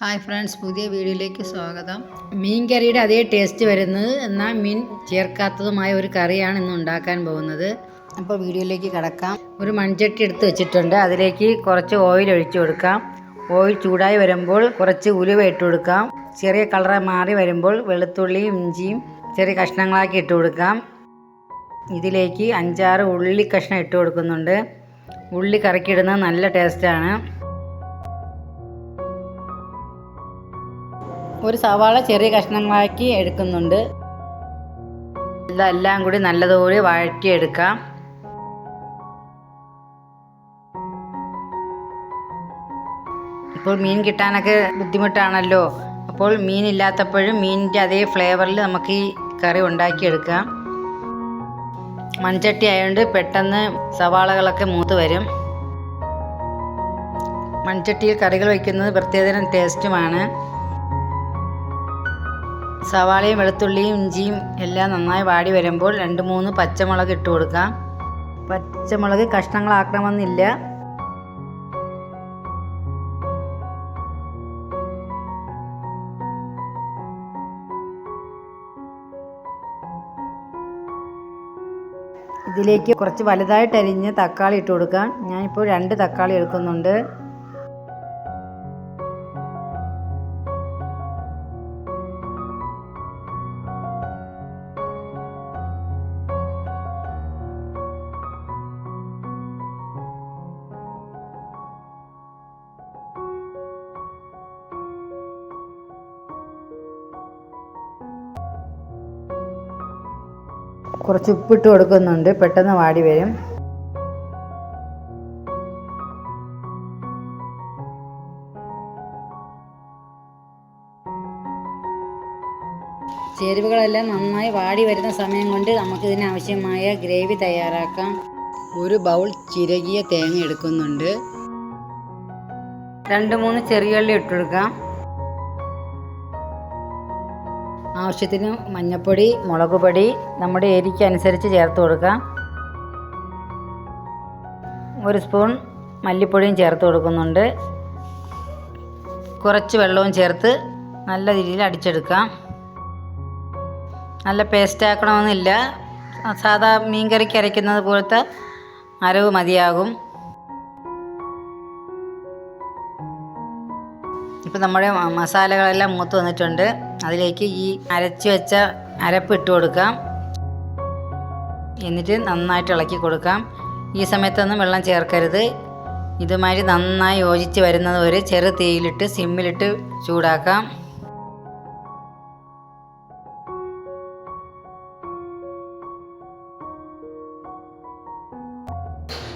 Hi friends പുതിയ വീഡിയോയിലേക്ക് സ്വാഗതം. മീൻ കറിയുടെ അതേ ടേസ്റ്റ് വരുന്നത് എന്നാൽ മീൻ ചേർക്കാത്തതുമായ ഒരു കറിയാണ് ഇന്ന് ഉണ്ടാക്കാൻ പോകുന്നത്. അപ്പോൾ വീഡിയോയിലേക്ക് കിടക്കാം. ഒരു മൺചട്ടി എടുത്ത് വെച്ചിട്ടുണ്ട്. അതിലേക്ക് കുറച്ച് ഓയിൽ ഒഴിച്ചു കൊടുക്കാം. ഓയിൽ ചൂടായി വരുമ്പോൾ കുറച്ച് ഉലുവ ഇട്ട് കൊടുക്കാം. ചെറിയ കളർ മാറി വരുമ്പോൾ വെളുത്തുള്ളിയും ഇഞ്ചിയും ചെറിയ കഷ്ണങ്ങളാക്കി ഇട്ട് കൊടുക്കാം. ഇതിലേക്ക് അഞ്ചാറ് ഉള്ളി കഷ്ണം ഇട്ട് കൊടുക്കുന്നുണ്ട്. ഉള്ളി കറക്കിയിടുന്നത് നല്ല ടേസ്റ്റാണ്. ഒരു സവാള ചെറിയ കഷ്ണങ്ങളാക്കി എടുക്കുന്നുണ്ട്. ഇതെല്ലാം കൂടി നല്ലതുപോലെ വഴറ്റിയെടുക്കാം. ഇപ്പോൾ മീൻ കിട്ടാനൊക്കെ ബുദ്ധിമുട്ടാണല്ലോ. അപ്പോൾ മീൻ ഇല്ലാത്തപ്പോഴും മീനിന്റെ അതേ ഫ്ലേവറിൽ നമുക്ക് ഈ കറി ഉണ്ടാക്കിയെടുക്കാം. മൺചട്ടി ആയതുകൊണ്ട് പെട്ടെന്ന് സവാളകളൊക്കെ മൂത്ത് വരും. മൺചട്ടിയിൽ കറികൾ വയ്ക്കുന്നത് പ്രത്യേകതരം ടേസ്റ്റുമാണ്. സവാളയും വെളുത്തുള്ളിയും ഇഞ്ചിയും എല്ലാം നന്നായി വാടി വരുമ്പോൾ രണ്ട് മൂന്ന് പച്ചമുളക് ഇട്ട് കൊടുക്കാം. പച്ചമുളക് കഷ്ണങ്ങളാക്കണമെന്നില്ല. ഇതിലേക്ക് കുറച്ച് വലുതായിട്ട് അരിഞ്ഞ് തക്കാളി ഇട്ട് കൊടുക്കാം. ഞാനിപ്പോൾ രണ്ട് തക്കാളി എടുക്കുന്നുണ്ട്. കുറച്ച് ഉപ്പിട്ട് കൊടുക്കുന്നുണ്ട്. പെട്ടെന്ന് വാടി വരും. ചേരുവകളെല്ലാം നന്നായി വാടി വരുന്ന സമയം കൊണ്ട് നമുക്ക് ഇതിനാവശ്യമായ ഗ്രേവി തയ്യാറാക്കാം. ഒരു ബൗൾ ചിരകിയ തേങ്ങ എടുക്കുന്നുണ്ട്. രണ്ട് മൂന്ന് ചെറിയ ഉള്ളി ഇട്ടെടുക്കാം ആവശ്യത്തിന് മഞ്ഞൾപ്പൊടി മുളക് പൊടി നമ്മുടെ എരിക്ക് അനുസരിച്ച് ചേർത്ത് കൊടുക്കാം. ഒരു സ്പൂൺ മല്ലിപ്പൊടിയും ചേർത്ത് കൊടുക്കുന്നുണ്ട്. കുറച്ച് വെള്ളവും ചേർത്ത് നല്ല രീതിയിൽ അടിച്ചെടുക്കാം. നല്ല പേസ്റ്റ് ആക്കണമെന്നില്ല. സാധാ മീൻകറിക്ക് അരയ്ക്കുന്നത് പോലത്തെ അരവ് മതിയാകും. ഇപ്പം നമ്മുടെ മസാലകളെല്ലാം മൂത്ത് വന്നിട്ടുണ്ട്. അതിലേക്ക് ഈ അരച്ച് വെച്ച അരപ്പ് ഇട്ട് കൊടുക്കാം. എന്നിട്ട് നന്നായിട്ട് ഇളക്കി കൊടുക്കാം. ഈ സമയത്തൊന്നും വെള്ളം ചേർക്കരുത്. ഇതുമാതിരി നന്നായി യോജിച്ച് വരുന്നത് വരെ ചെറു തീയിലിട്ട് സിമ്മിലിട്ട് ചൂടാക്കാം.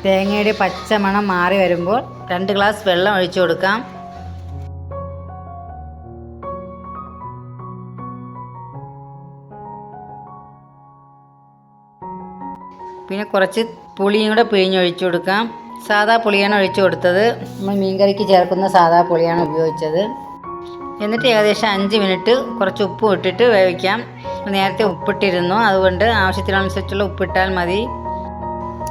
തേങ്ങയുടെ പച്ചമണം മാറി വരുമ്പോൾ രണ്ട് ഗ്ലാസ് വെള്ളം ഒഴിച്ചു കൊടുക്കാം. പിന്നെ കുറച്ച് പുളിയും കൂടെ പിഴിഞ്ഞൊഴിച്ചു കൊടുക്കാം. സാധാ പുളിയാണ് ഒഴിച്ചു കൊടുത്തത്. നമ്മൾ മീൻകറിക്ക് ചേർക്കുന്ന സാധാ പുളിയാണ് ഉപയോഗിച്ചത്. എന്നിട്ട് ഏകദേശം അഞ്ച് മിനിറ്റ് കുറച്ച് ഉപ്പ് ഇട്ടിട്ട് വേവിക്കാം. നേരത്തെ ഉപ്പിട്ടിരുന്നു. അതുകൊണ്ട് ആവശ്യത്തിനനുസരിച്ചുള്ള ഉപ്പിട്ടാൽ മതി.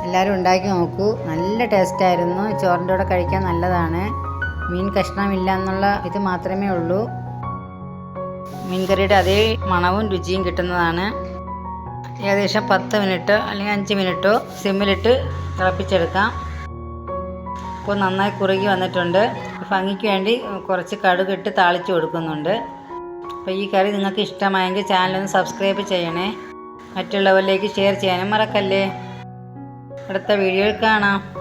എല്ലാവരും ഉണ്ടാക്കി നോക്കൂ. നല്ല ടേസ്റ്റായിരുന്നു ചോറിന്റെ കൂടെ കഴിക്കാൻ നല്ലതാണ്. മീൻ കഷ്ണമില്ല എന്നുള്ള ഇത് മാത്രമേ ഉള്ളൂ. മീൻകറിയുടെ അതേ മണവും രുചിയും കിട്ടുന്നതാണ്. ഏകദേശം പത്ത് മിനിറ്റ് അല്ലെങ്കിൽ അഞ്ച് മിനിറ്റോ സിമ്മിലിട്ട് തിളപ്പിച്ചെടുക്കാം. ഇപ്പോൾ നന്നായി കുറുകി വന്നിട്ടുണ്ട്. ഭംഗിക്ക് വേണ്ടി കുറച്ച് കടുകിട്ട് താളിച്ച് കൊടുക്കുന്നുണ്ട്. അപ്പോൾ ഈ കറി നിങ്ങൾക്ക് ഇഷ്ടമായെങ്കിൽ ചാനലൊന്ന് സബ്സ്ക്രൈബ് ചെയ്യണേ. മറ്റുള്ളവരിലേക്ക് ഷെയർ ചെയ്യാനും മറക്കല്ലേ. അടുത്ത വീഡിയോയിൽ കാണാം.